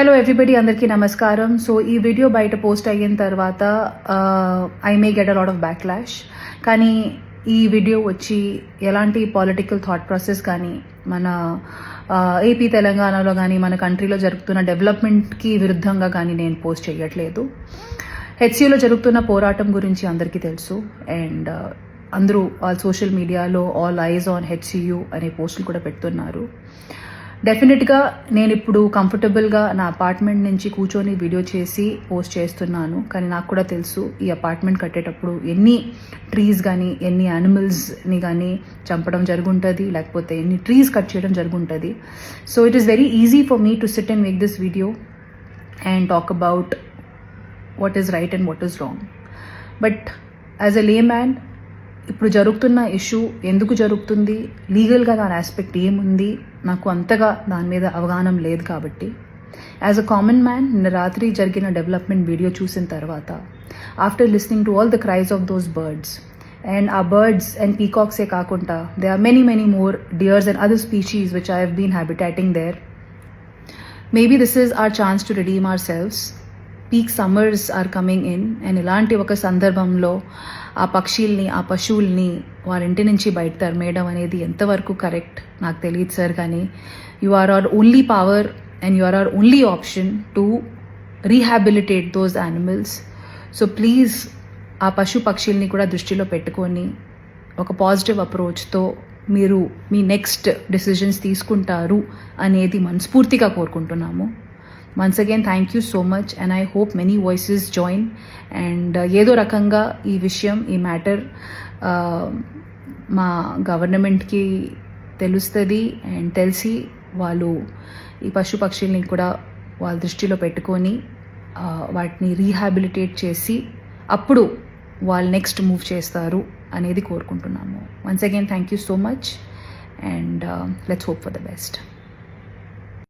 Hello everybody అందరికీ నమస్కారం. So ఈ వీడియో బయట పోస్ట్ అయిన తర్వాత I may get a lot of backlash కానీ ఈ వీడియో వచ్చి ఎలాంటి పాలిటికల్ థాట్ ప్రాసెస్ కానీ మన uh, ఏపీ తెలంగాణలో కానీ మన కంట్రీలో జరుగుతున్న డెవలప్మెంట్కి విరుద్ధంగా కానీ నేను పోస్ట్ చేయట్లేదు. హెచ్సిలో జరుగుతున్న పోరాటం గురించి అందరికీ తెలుసు. అండ్ uh, అందరూ ఆల్ సోషల్ మీడియాలో ఆల్ ఐజ్ ఆన్ హెచ్సియు అనే పోస్టులు కూడా పెడుతున్నారు. డెఫినెట్గా నేను ఇప్పుడు కంఫర్టబుల్గా నా అపార్ట్మెంట్ నుంచి కూర్చొని వీడియో చేసి పోస్ట్ చేస్తున్నాను. కానీ నాకు కూడా తెలుసు ఈ అపార్ట్మెంట్ కట్టేటప్పుడు ఎన్ని ట్రీస్ కానీ ఎన్ని యానిమల్స్ని కానీ చంపడం జరుగుంటుంది లేకపోతే ఎన్ని ట్రీస్ కట్ చేయడం జరుగుంటుంది. So it is very easy for me to sit and make this video and talk about what is right and what is wrong but as a layman ఇప్పుడు జరుగుతున్న ఇష్యూ ఎందుకు జరుగుతుంది? లీగల్గా దాని ఆస్పెక్ట్ ఏముంది? నాకు అంతగా దాని మీద అవగాహన లేదు కాబట్టి. యాజ్ అ కామన్ మ్యాన్ నిన్న రాత్రి జరిగిన డెవలప్మెంట్ వీడియో చూసిన తర్వాత after listening to all the cries of those birds and ఆ బర్డ్స్ అండ్ పీకాక్సే కాకుండా they are many many more deers and other species which I have been habitating there maybe this is our chance to redeem ourselves peak summers are coming in and ఇలాంటి ఒక సందర్భంలో ఆ పక్షుల్ని ఆ పశువుల్ని వారి ఇంటి నుంచి బయట తరిమేయడం అనేది ఎంతవరకు కరెక్ట్ నాకు తెలియదు సార్ కానీ you are are only power and you are are only option to rehabilitate those animals so please ఆ పశు పక్షుల్ని కూడా దృష్టిలో పెట్టుకొని ఒక పాజిటివ్ అప్రోచ్తో మీరు మీ నెక్స్ట్ డెసిషన్స్ తీసుకుంటారు అనేది మనస్ఫూర్తిగా కోరుకుంటున్నాము. Once again thank you so much and I hope many voices join and ఏదో రకంగా ఈ విషయం ఈ మ్యాటర్ మా గవర్నమెంట్కి తెలుస్తుంది అండ్ తెలిసి వాళ్ళు ఈ పశు పక్షుల్ని కూడా వాళ్ళ దృష్టిలో పెట్టుకొని వాటిని రీహాబిలిటేట్ చేసి అప్పుడు వాళ్ళు నెక్స్ట్ మూవ్ చేస్తారు అనేది కోరుకుంటున్నాము once again thank you so much and let's hope for the best